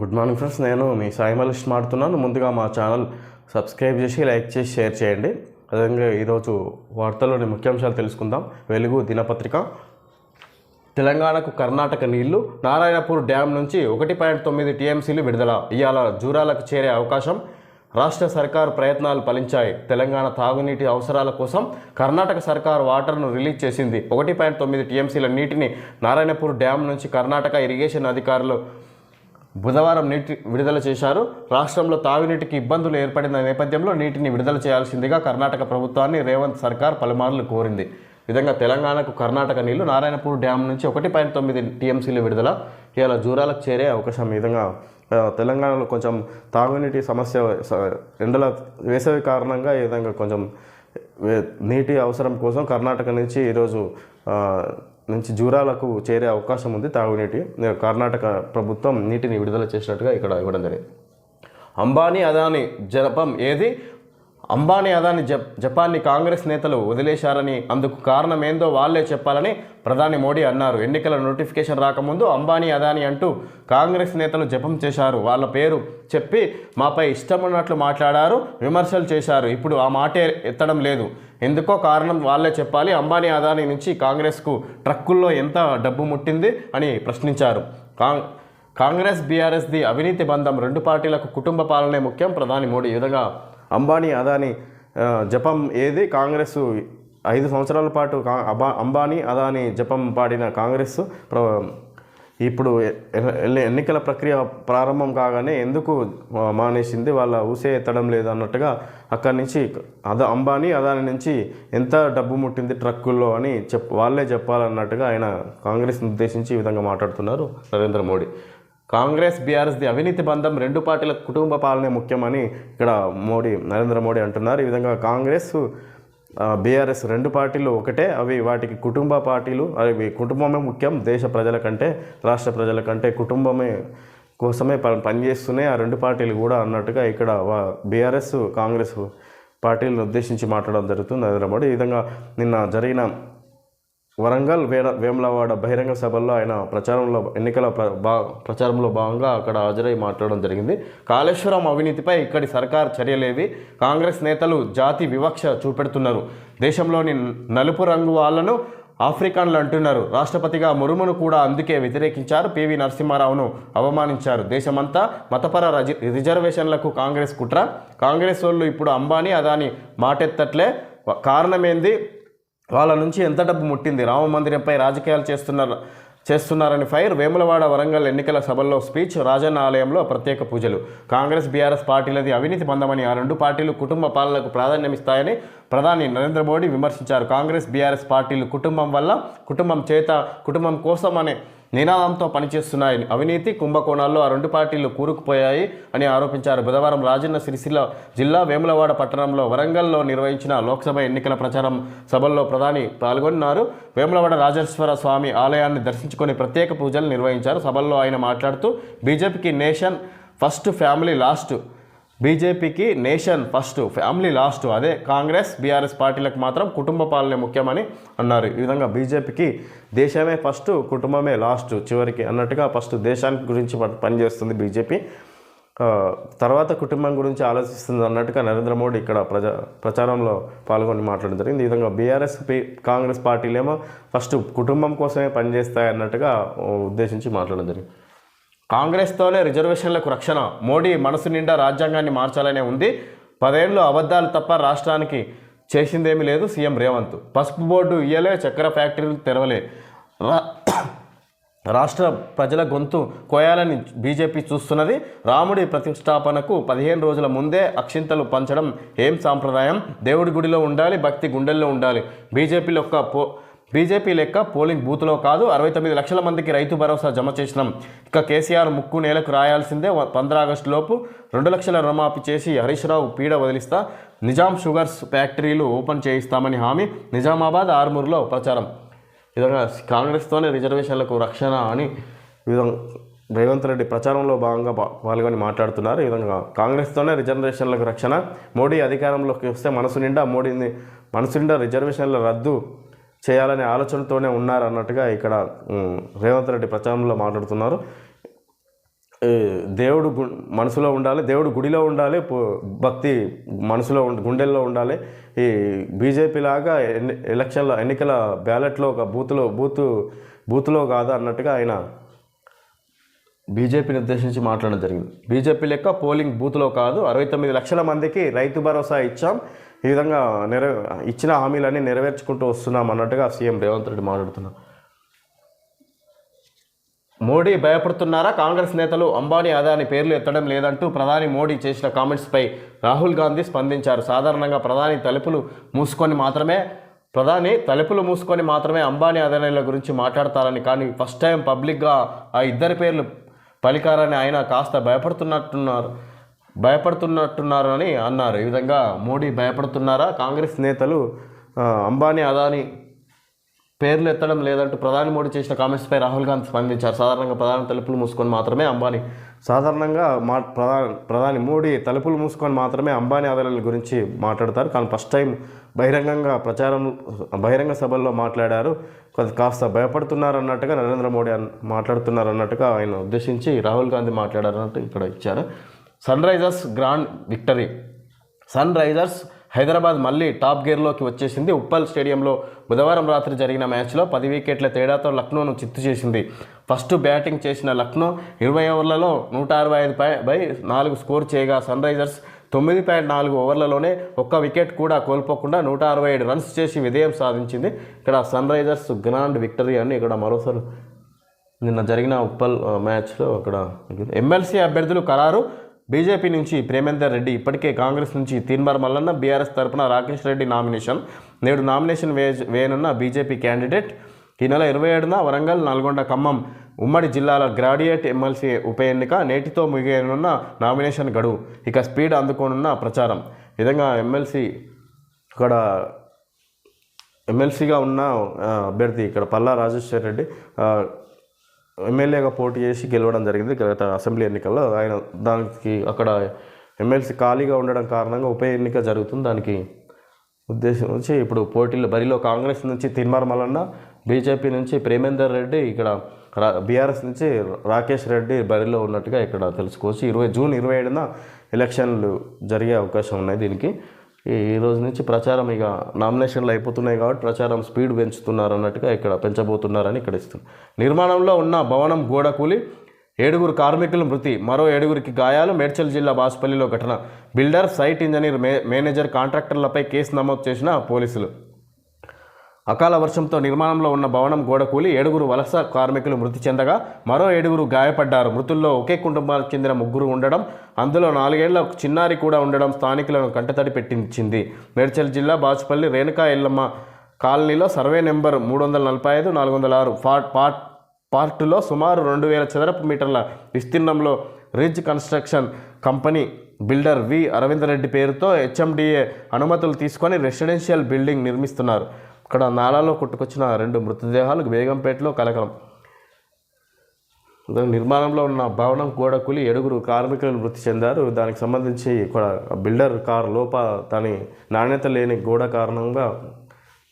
Good morning friends నేను మీ సాయి మలిష్ మాడుతున్నాను ముందుగా మా ఛానల్ సబ్స్క్రైబ్ చేసి లైక్ చేసి షేర్ చేయండి. అదేవిధంగా ఈరోజు వార్తల్లోని ముఖ్యాంశాలు తెలుసుకుందాం. వెలుగు దినపత్రిక. తెలంగాణకు కర్ణాటక నీళ్ళు. నారాయణపూర్ డ్యాం నుంచి ఒకటి పాయింట్ తొమ్మిది టీఎంసీలు విడుదల. ఇవాళ జూరాలకు చేరే అవకాశం. రాష్ట్ర సర్కార్ ప్రయత్నాలు ఫలించాయి. తెలంగాణ తాగునీటి అవసరాల కోసం కర్ణాటక సర్కార్ వాటర్ను రిలీజ్ చేసింది. ఒకటి పాయింట్ తొమ్మిది టీఎంసీల నీటిని నారాయణపూర్ డ్యాం నుంచి కర్ణాటక ఇరిగేషన్ అధికారులు బుధవారం నీటి విడుదల చేశారు. రాష్ట్రంలో తాగునీటికి ఇబ్బందులు ఏర్పడిన నేపథ్యంలో నీటిని విడుదల చేయాల్సిందిగా కర్ణాటక ప్రభుత్వాన్ని రేవంత్ సర్కార్ పలుమార్లు కోరింది. విధంగా తెలంగాణకు కర్ణాటక నీళ్ళు నారాయణపూర్ డ్యాం నుంచి ఒకటి పాయింట్ తొమ్మిది టీఎంసీలు విడుదల. ఇలా జూరాలకు చేరే అవకాశం ఈ విధంగా తెలంగాణలో కొంచెం తాగునీటి సమస్య ఎండల వేసవి కారణంగా ఈ విధంగా కొంచెం నీటి అవసరం కోసం కర్ణాటక నుంచి ఈరోజు నుంచి జూరాలకు చేరే అవకాశం ఉంది. తాగునీటి కర్ణాటక ప్రభుత్వం నీటిని విడుదల చేసినట్టుగా ఇక్కడ ఇవ్వడం జరిగింది. అంబానీ అదాని జలపం ఏది? అంబానీ అదాని జప్ జపాన్ని కాంగ్రెస్ నేతలు వదిలేశారని అందుకు కారణం ఏందో వాళ్ళే చెప్పాలని ప్రధాని మోడీ అన్నారు. ఎన్నికల నోటిఫికేషన్ రాకముందు అంబానీ అదాని అంటూ కాంగ్రెస్ నేతలు జపం చేశారు. వాళ్ళ పేరు చెప్పి మాపై ఇష్టమున్నట్లు మాట్లాడారు విమర్శలు చేశారు. ఇప్పుడు ఆ మాటే ఎత్తడం లేదు. ఎందుకో కారణం వాళ్ళే చెప్పాలి. అంబానీ అదాని నుంచి కాంగ్రెస్కు ట్రక్కుల్లో ఎంత డబ్బు ముట్టింది అని ప్రశ్నించారు. కాంగ్ కాంగ్రెస్ బీఆర్ఎస్ది అవినీతి బంధం రెండు పార్టీలకు కుటుంబ పాలనే ముఖ్యం. ప్రధాని మోడీ ఈ విధంగా అంబానీ అదాని జపం ఏది? కాంగ్రెస్ ఐదు సంవత్సరాల పాటు కా- అబా అంబానీ అదాని జపం పాడిన కాంగ్రెస్ ప్ర ఇప్పుడు ఎన్నికల ప్రక్రియ ప్రారంభం కాగానే ఎందుకు మానేసింది? వాళ్ళ ఊసే ఎత్తడం లేదు అన్నట్టుగా అక్కడి నుంచి అద అంబానీ అదాని నుంచి ఎంత డబ్బు ముట్టింది ట్రక్కుల్లో అని చెప్ వాళ్ళే చెప్పాలన్నట్టుగా ఆయన కాంగ్రెస్ని ఉద్దేశించి ఈ విధంగా మాట్లాడుతున్నారు నరేంద్ర మోడీ. కాంగ్రెస్ బీఆర్ఎస్ది అవినీతి బంధం రెండు పార్టీల కుటుంబ పాలనే ముఖ్యమని ఇక్కడ మోడీ నరేంద్ర మోడీ అంటున్నారు. ఈ విధంగా కాంగ్రెస్ బీఆర్ఎస్ రెండు పార్టీలు ఒకటే. అవి వాటికి కుటుంబ పార్టీలు అవి కుటుంబమే ముఖ్యం. దేశ ప్రజల కంటే రాష్ట్ర ప్రజల కంటే కుటుంబమే కోసమే పని పనిచేస్తూనే ఆ రెండు పార్టీలు కూడా అన్నట్టుగా ఇక్కడ బీఆర్ఎస్ కాంగ్రెస్ పార్టీలను ఉద్దేశించి మాట్లాడడం జరుగుతుంది నరేంద్ర మోడీ. ఈ విధంగా నిన్న జరిగిన వరంగల్ వేడ వేములవాడ బహిరంగ సభల్లో ఆయన ప్రచారంలో ఎన్నికల ప్ర బా ప్రచారంలో భాగంగా అక్కడ హాజరై మాట్లాడడం జరిగింది. కాళేశ్వరం అవినీతిపై ఇక్కడి సర్కార్ చర్యలేవి. కాంగ్రెస్ నేతలు జాతి వివక్ష చూపెడుతున్నారు. దేశంలోని నలుపు రంగు వాళ్ళను ఆఫ్రికన్లు అంటున్నారు. రాష్ట్రపతిగా మురుమును కూడా అందుకే వ్యతిరేకించారు. పివి నరసింహారావును అవమానించారు. దేశమంతా మతపర రజి రిజర్వేషన్లకు కాంగ్రెస్ కుట్ర. కాంగ్రెస్ వాళ్ళు ఇప్పుడు అంబానీ అదాని మాటెత్తట్లే. కారణమేంది? వాళ్ళ నుంచి ఎంత డబ్బు ముట్టింది? రామ మందిరంపై రాజకీయాలు చేస్తున్నారు చేస్తున్నారని ఫైర్ వేములవాడ వరంగల్ ఎన్నికల సభల్లో స్పీచ్ రాజన్న ఆలయంలో ప్రత్యేక పూజలు. కాంగ్రెస్ బీఆర్ఎస్ పార్టీలది అవినీతి బంధమని ఆ రెండు పార్టీలు కుటుంబ పాలనకు ప్రాధాన్యమిస్తాయని ప్రధాని నరేంద్ర మోడీ విమర్శించారు. కాంగ్రెస్ బీఆర్ఎస్ పార్టీలు కుటుంబం వల్ల కుటుంబం చేత కుటుంబం కోసం అనే నినాదంతో పనిచేస్తున్నాయి. అవినీతి కుంభకోణాల్లో ఆ రెండు పార్టీలు కూరుకుపోయాయి అని ఆరోపించారు బుధవారం రాజన్న సిరిసిల్ల జిల్లా వేములవాడ పట్టణంలో వరంగల్లో నిర్వహించిన లోక్సభ ఎన్నికల ప్రచారం సభల్లో ప్రధాని పాల్గొన్నారు. వేములవాడ రాజేశ్వర స్వామి ఆలయాన్ని దర్శించుకొని ప్రత్యేక పూజలు నిర్వహించారు. సభల్లో ఆయన మాట్లాడుతూ బీజేపీకి నేషన్ ఫస్ట్ ఫ్యామిలీ లాస్ట్. బీజేపీకి నేషన్ ఫస్ట్ ఫ్యామిలీ లాస్ట్. అదే కాంగ్రెస్ బీఆర్ఎస్ పార్టీలకు మాత్రం కుటుంబ పాలనే ముఖ్యమని అన్నారు. ఈ విధంగా బీజేపీకి దేశమే ఫస్ట్ కుటుంబమే లాస్ట్ చివరికి అన్నట్టుగా ఫస్ట్ దేశానికి గురించి ప- పనిచేస్తుంది బీజేపీ. తర్వాత కుటుంబం గురించి ఆలోచిస్తుంది అన్నట్టుగా నరేంద్ర మోడీ ఇక్కడ ప్రజా ప్రచారంలో పాల్గొని మాట్లాడడం జరిగింది. ఈ విధంగా బీఆర్ఎస్ కాంగ్రెస్ పార్టీలేమో ఫస్ట్ కుటుంబం కోసమే పనిచేస్తాయి అన్నట్టుగా ఉద్దేశించి మాట్లాడడం జరిగింది. కాంగ్రెస్తోనే రిజర్వేషన్లకు రక్షణ. మోడీ మనసు నిండా రాజ్యాంగాన్ని మార్చాలనే ఉంది. పదేళ్ళు అబద్ధాలు తప్ప రాష్ట్రానికి చేసిందేమీ లేదు సీఎం రేవంత్. పసుపు బోర్డు ఇయ్యలే చక్కెర ఫ్యాక్టరీలు తెరవలే. రా- రాష్ట్ర ప్రజల గొంతు కోయాలని బీజేపీ చూస్తున్నది. రాముడి ప్రతిష్టాపనకు పదిహేను రోజుల ముందే అక్షింతలు పంచడం ఏం సాంప్రదాయం? దేవుడి గుడిలో ఉండాలి భక్తి గుండెల్లో ఉండాలి. బీజేపీ యొక్క పో బీజేపీ లెక్క పోలింగ్ బూత్లో కాదు. అరవై తొమ్మిది లక్షల మందికి రైతు భరోసా జమ చేసినాం. ఇక కేసీఆర్ ముక్కు నేలకు రాయాల్సిందే. పంద్ర ఆగస్టు లోపు రెండు లక్షల రుణమాఫీ చేసి హరీష్ రావు పీడ వదిలిస్తా. నిజాం షుగర్స్ ఫ్యాక్టరీలు ఓపెన్ చేయిస్తామని హామీ. నిజామాబాద్ ఆర్మూర్లో ప్రచారం. విధంగా కాంగ్రెస్తోనే రిజర్వేషన్లకు రక్షణ అని విధంగా రేవంత్ రెడ్డి ప్రచారంలో భాగంగా పాల్గొని మాట్లాడుతున్నారు. ఈ విధంగా కాంగ్రెస్తోనే రిజర్వేషన్లకు రక్షణ. మోడీ అధికారంలోకి వస్తే మనసు నిండా మోడీని మనసు నిండా రిజర్వేషన్ల రద్దు చేయాలనే ఆలోచనతోనే ఉన్నారు అన్నట్టుగా ఇక్కడ రేవంత్ రెడ్డి ప్రచారంలో మాట్లాడుతున్నారు. దేవుడు గు మనసులో ఉండాలి దేవుడు గుడిలో ఉండాలి భక్తి మనసులో గుండెల్లో ఉండాలి. ఈ బీజేపీ లాగా ఎన్ని ఎలక్షన్ల ఎన్నికల బ్యాలెట్లో ఒక బూత్లో బూత్ బూత్లో కాదు అన్నట్టుగా ఆయన బీజేపీని ఉద్దేశించి మాట్లాడడం జరిగింది. బీజేపీ లెక్క పోలింగ్ బూత్లో కాదు అరవై తొమ్మిది లక్షల మందికి రైతు భరోసా ఇచ్చాం. ఈ విధంగా నెరవే ఇచ్చిన హామీలన్నీ నెరవేర్చుకుంటూ వస్తున్నాం అన్నట్టుగా సీఎం రేవంత్ రెడ్డి మాట్లాడుతున్నారు. మోడీ భయపడుతున్నారా? కాంగ్రెస్ నేతలు అంబానీ అదాని పేర్లు ఎత్తడం లేదంటూ ప్రధాని మోడీ చేసిన కామెంట్స్పై రాహుల్ గాంధీ స్పందించారు. సాధారణంగా ప్రధాని తలుపులు మూసుకొని మాత్రమే ప్రధాని తలుపులు మూసుకొని మాత్రమే అంబానీ అదానీల గురించి మాట్లాడతారని కానీ ఫస్ట్ టైం పబ్లిక్గా ఆ ఇద్దరి పేర్లు పలికారని ఆయన కాస్త భయపడుతున్నట్టున్నారు. భయపడుతున్నట్టున్నారు అని అన్నారు. ఈ విధంగా మోడీ భయపడుతున్నారా? కాంగ్రెస్ నేతలు అంబానీ అదానీ పేర్లు ఎత్తడం లేదంటూ ప్రధాని మోడీ చేసిన కామెంట్స్పై రాహుల్ గాంధీ స్పందించారు. సాధారణంగా ప్రధాని తలుపులు మూసుకొని మాత్రమే అంబానీ సాధారణంగా మా ప్రధాని ప్రధాని మోడీ తలుపులు మూసుకొని మాత్రమే అంబానీ ఆదాయాల గురించి మాట్లాడతారు. కానీ ఫస్ట్ టైం బహిరంగంగా ప్రచారం బహిరంగ సభల్లో మాట్లాడారు. కాస్త భయపడుతున్నారు అన్నట్టుగా నరేంద్ర మోడీ మాట్లాడుతున్నారన్నట్టుగా మాట్లాడుతున్నారు అన్నట్టుగా ఆయన ఉద్దేశించి రాహుల్ గాంధీ మాట్లాడారన్నట్టు ఇక్కడ ఇచ్చారు. Sunrisers grand victory Sunrisers Hyderabad మళ్ళీ టాప్ గేర్లోకి వచ్చేసింది. ఉప్పల్ స్టేడియంలో బుధవారం రాత్రి జరిగిన మ్యాచ్లో పది వికెట్ల తేడాతో లక్నోను చిత్తు చేసింది. ఫస్ట్ బ్యాటింగ్ చేసిన లక్నో ఇరవై ఓవర్లలో నూట అరవై ఐదు పై బై నాలుగు స్కోర్ చేయగా సన్ రైజర్స్ తొమ్మిది పాయింట్ నాలుగు ఓవర్లలోనే ఒక్క వికెట్ కూడా కోల్పోకుండా నూట అరవై ఏడు రన్స్ చేసి విజయం సాధించింది. ఇక్కడ సన్ రైజర్స్ గ్రాండ్ విక్టరీ అని ఇక్కడ మరోసారి నిన్న జరిగిన ఉప్పల్ మ్యాచ్లో అక్కడ ఎమ్మెల్సీ అభ్యర్థులు ఖరారు. బీజేపీ నుంచి ప్రేమేందర్ రెడ్డి ఇప్పటికే కాంగ్రెస్ నుంచి తీన్మార్ మల్లన్న బీఆర్ఎస్ తరపున రాకేష్ రెడ్డి నామినేషన్. నేడు నామినేషన్ వే వేయనున్న బీజేపీ క్యాండిడేట్ ఈ నెల ఇరవై ఏడున వరంగల్ నల్గొండ ఖమ్మం ఉమ్మడి జిల్లాల గ్రాడ్యుయేట్ ఎమ్మెల్సీ ఉప ఎన్నిక నేటితో ముగియనున్న నామినేషన్ గడువు. ఇక స్పీడ్ అందుకోనున్న ప్రచారం. విధంగా ఎమ్మెల్సీ ఇక్కడ ఎమ్మెల్సీగా ఉన్న అభ్యర్థి ఇక్కడ పల్లా రాజేశ్వర్ రెడ్డి ఎమ్మెల్యేగా పోటీ చేసి గెలవడం జరిగింది గత అసెంబ్లీ ఎన్నికల్లో. ఆయన దానికి అక్కడ ఎమ్మెల్సీ ఖాళీగా ఉండడం కారణంగా ఉప ఎన్నిక జరుగుతుంది. దానికి ఉద్దేశం నుంచి ఇప్పుడు పోటీలో బరిలో కాంగ్రెస్ నుంచి తిన్మార్ మల్లన్న బీజేపీ నుంచి ప్రేమేందర్ రెడ్డి ఇక్కడ బీఆర్ఎస్ నుంచి రాకేష్ రెడ్డి బరిలో ఉన్నట్టుగా ఇక్కడ తెలుసుకోవచ్చు. ఇరవై జూన్ ఇరవై ఏడున ఎలక్షన్లు జరిగే అవకాశం ఉన్నాయి దీనికి. ఈ రోజు నుంచి ప్రచారం ఇక నామినేషన్లు అయిపోతున్నాయి కాబట్టి ప్రచారం స్పీడ్ పెంచుతున్నారు అన్నట్టుగా ఇక్కడ పెంచబోతున్నారని ఇక్కడ ఇస్తుంది నిర్మాణంలో ఉన్న భవనం గోడ కూలి ఏడుగురు కార్మికుల మృతి మరో ఏడుగురికి గాయాలు మేడ్చల్ జిల్లా బాసుపల్లిలో ఘటన. బిల్డర్ సైట్ ఇంజనీర్ మే మేనేజర్ కాంట్రాక్టర్లపై కేసు నమోదు చేసిన పోలీసులు. అకాల వర్షంతో నిర్మాణంలో ఉన్న భవనం గోడ కూలి ఏడుగురు వలస కార్మికులు మృతి చెందగా మరో ఏడుగురు గాయపడ్డారు. మృతుల్లో ఒకే కుటుంబానికి చెందిన ముగ్గురు ఉండడం అందులో నాలుగేళ్ళ చిన్నారి కూడా ఉండడం స్థానికులను కంటతడి పెట్టించింది. మేడ్చల్ జిల్లా బాచుపల్లి రేణుకా ఎల్లమ్మ కాలనీలో సర్వే నెంబర్ మూడు వందల నలభై ఐదు నాలుగు వందల ఆరు పార్ట్ పార్ట్ పార్టులో సుమారు రెండు వేల చదరపు మీటర్ల విస్తీర్ణంలో Ritz construction company builder V Aravind Reddy పేరుతో హెచ్ఎండిఏ అనుమతులు తీసుకొని రెసిడెన్షియల్ బిల్డింగ్ నిర్మిస్తున్నారు. అక్కడ నాలాలో కొట్టుకొచ్చిన రెండు మృతదేహాలు బేగంపేటలో కలకలం. దాని నిర్మాణంలో ఉన్న భవనం గోడ కూలి ఏడుగురు కార్మికులు మృతి చెందారు. దానికి సంబంధించి ఇక్కడ బిల్డర్ కారు లోప దాని నాణ్యత లేని గోడ కారణంగా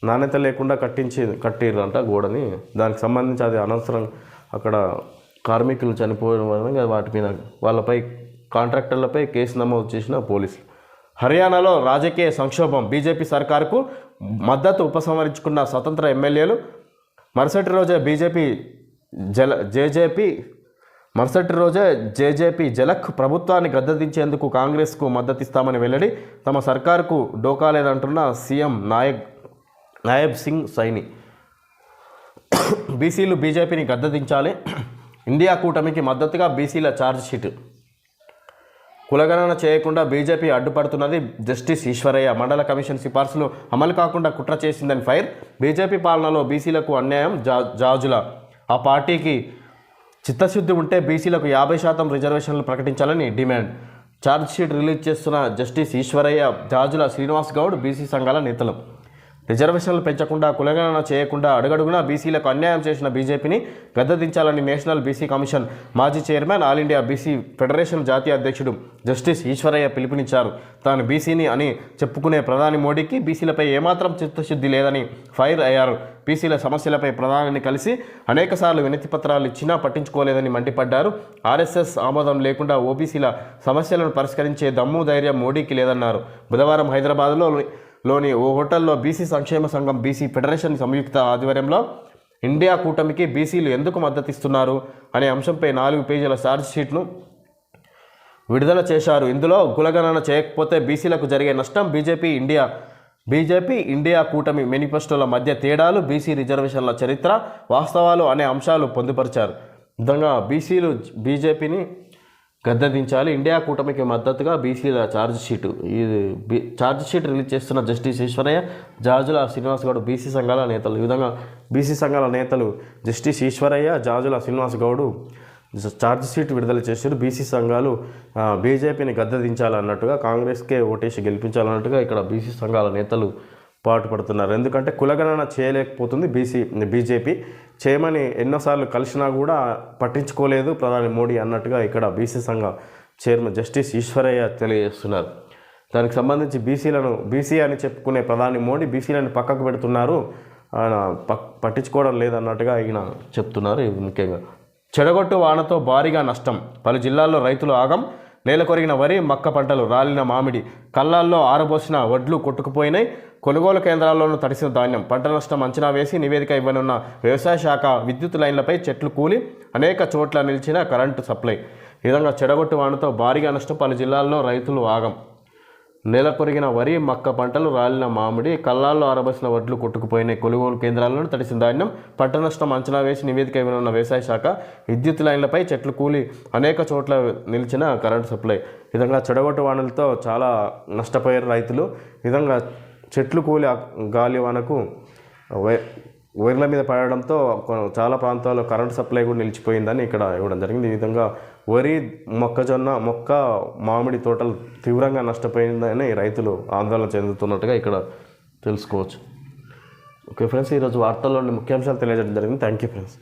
నాణ్యత లేకుండా కట్టించి కట్టిరంట గోడని. దానికి సంబంధించి అది అనవసరం అక్కడ కార్మికులు చనిపోవడం వలన వాటి మీద వాళ్ళపై కాంట్రాక్టర్లపై కేసు నమోదు చేసిన పోలీసులు. హర్యానాలో రాజకీయ సంక్షోభం బీజేపీ సర్కారుకు మద్దతు ఉపసంహరించుకున్న స్వతంత్ర ఎమ్మెల్యేలు మరుసటి రోజే బీజేపీ జల జేజేపీ మరుసటి రోజే జేజేపీ జలక్ ప్రభుత్వాన్ని గద్దతించేందుకు కాంగ్రెస్కు మద్దతిస్తామని వెల్లడి తమ సర్కారుకు డోకా లేదంటున్న సీఎం నాయక్ నాయబ్ సింగ్ సైని. బీసీలు బీజేపీని గద్దెదించాలి. ఇండియా కూటమికి మద్దతుగా బీసీల ఛార్జ్ షీట్ కులగణన చేయకుండా బీజేపీ అడ్డుపడుతున్నది జస్టిస్ ఈశ్వరయ్య. మండల కమిషన్ సిఫార్సులు అమలు కాకుండా కుట్ర చేసిందని ఫైర్. బీజేపీ పాలనలో బీసీలకు అన్యాయం జా జాజుల. ఆ పార్టీకి చిత్తశుద్ధి ఉంటే బీసీలకు యాభై శాతం రిజర్వేషన్లు ప్రకటించాలని డిమాండ్. ఛార్జ్ షీట్ రిలీజ్ చేస్తున్న జస్టిస్ ఈశ్వరయ్య జాజుల శ్రీనివాస్ గౌడ్ బీసీ సంఘాల నేతలు. రిజర్వేషన్లు పెంచకుండా కులగణన చేయకుండా అడుగడుగునా బీసీలకు అన్యాయం చేసిన బీజేపీని గద్దదించాలని నేషనల్ బీసీ కమిషన్ మాజీ chairman all India BC federation జాతీయ అధ్యక్షుడు జస్టిస్ ఈశ్వరయ్య పిలుపునిచ్చారు. తాను బీసీని అని చెప్పుకునే ప్రధాని మోడీకి బీసీలపై ఏమాత్రం చిత్తశుద్ధి లేదని ఫైర్ అయ్యారు. బీసీల సమస్యలపై ప్రధానిని కలిసి అనేకసార్లు వినతి పత్రాలు ఇచ్చినా పట్టించుకోలేదని మండిపడ్డారు. ఆర్ఎస్ఎస్ ఆమోదం లేకుండా ఓబీసీల సమస్యలను పరిష్కరించే దమ్ము ధైర్యం మోడీకి లేదన్నారు. బుధవారం హైదరాబాద్లో లోని ఓ హోటల్లో బీసీ సంక్షేమ సంఘం బీసీ ఫెడరేషన్ సంయుక్త ఆధ్వర్యంలో ఇండియా కూటమికి బీసీలు ఎందుకు మద్దతిస్తున్నారు అనే అంశంపై నాలుగు పేజీల ఛార్జ్ షీట్ను విడుదల చేశారు. ఇందులో కులగణన చేయకపోతే బీసీలకు జరిగే నష్టం బీజేపీ ఇండియా బీజేపీ ఇండియా కూటమి మేనిఫెస్టోల మధ్య తేడాలు బీసీ రిజర్వేషన్ల చరిత్ర వాస్తవాలు అనే అంశాలు పొందుపరిచారు. విధంగా బీసీలు బీజేపీని గద్దెదించాలి ఇండియా కూటమికి మద్దతుగా బీసీల ఛార్జ్ షీటు ఇది బీ ఛార్జ్ షీట్ రిలీజ్ చేస్తున్న జస్టిస్ ఈశ్వరయ్య జాజుల శ్రీనివాస్ గౌడ్ బీసీ సంఘాల నేతలు. ఈ విధంగా బీసీ సంఘాల నేతలు justice Eshwaraiah Jajula Srinivas Goud charge sheet విడుదల చేశారు. బీసీ సంఘాలు బీజేపీని గద్దదించాలన్నట్టుగా కాంగ్రెస్కే ఓటేసి గెలిపించాలన్నట్టుగా ఇక్కడ బీసీ సంఘాల నేతలు పాటుపడుతున్నారు. ఎందుకంటే కులగణన చేయలేకపోతుంది బీసీ బీజేపీ చేయమని ఎన్నోసార్లు కలిసినా కూడా పట్టించుకోలేదు ప్రధాని మోడీ అన్నట్టుగా ఇక్కడ బీసీ సంఘ చైర్మన్ జస్టిస్ ఈశ్వరయ్య తెలియజేస్తున్నారు. దానికి సంబంధించి బీసీలను బీసీ అని చెప్పుకునే ప్రధాని మోడీ బీసీలను పక్కకు పెడుతున్నారు. ఆయన పట్టించుకోవడం లేదన్నట్టుగా ఈయన చెప్తున్నారు. ముఖ్యంగా చెడగొట్టు వానతో భారీగా నష్టం. పలు జిల్లాల్లో రైతులు ఆగం. నేల కొరిగిన వరి మక్క పంటలు రాలిన మామిడి. కళ్ళాల్లో ఆరబోసిన వడ్లు కొట్టుకుపోయినాయి. కొనుగోలు కేంద్రాల్లోనూ తడిసిన ధాన్యం పంట నష్టం అంచనా వేసి నివేదిక ఇవ్వనున్న వ్యవసాయ శాఖ విద్యుత్ లైన్లపై చెట్లు కూలి అనేక చోట్ల నిలిచిన కరెంటు సప్లై. ఈ విధంగా చెడగొట్టు వానతో భారీగా నష్టం పలు జిల్లాల్లో రైతులు ఆగం. నేల కొరిగిన వరి మక్క పంటలు రాలిన మామిడి కళ్ళాల్లో ఆరబసిన వడ్లు కొట్టుకుపోయిన కొనుగోలు కేంద్రాలను తడిసిన ధాన్యం పంట నష్టం అంచనా వేసి నివేదిక ఇవ్వనున్న వ్యవసాయ శాఖ విద్యుత్ లైన్లపై చెట్లు కూలి అనేక చోట్ల నిలిచిన కరెంటు సప్లై. ఈ విధంగా చెడగొట్టు వానలతో చాలా నష్టపోయారు రైతులు. విధంగా చెట్లు కూలి ఆ గాలి వానకు వైర్ల మీద పడడంతో చాలా ప్రాంతాల్లో కరెంటు సప్లై కూడా నిలిచిపోయిందని ఇక్కడ ఇవ్వడం జరిగింది. ఈ విధంగా వరి మొక్కజొన్న మొక్క మామిడి తోటలు తీవ్రంగా నష్టపోయిందని రైతులు ఆందోళన చెందుతున్నట్టుగా ఇక్కడ తెలుసుకోవచ్చు. ఓకే ఫ్రెండ్స్ ఈరోజు వార్తల్లోని ముఖ్యాంశాలు తెలియజేయడం జరిగింది. Thank you friends.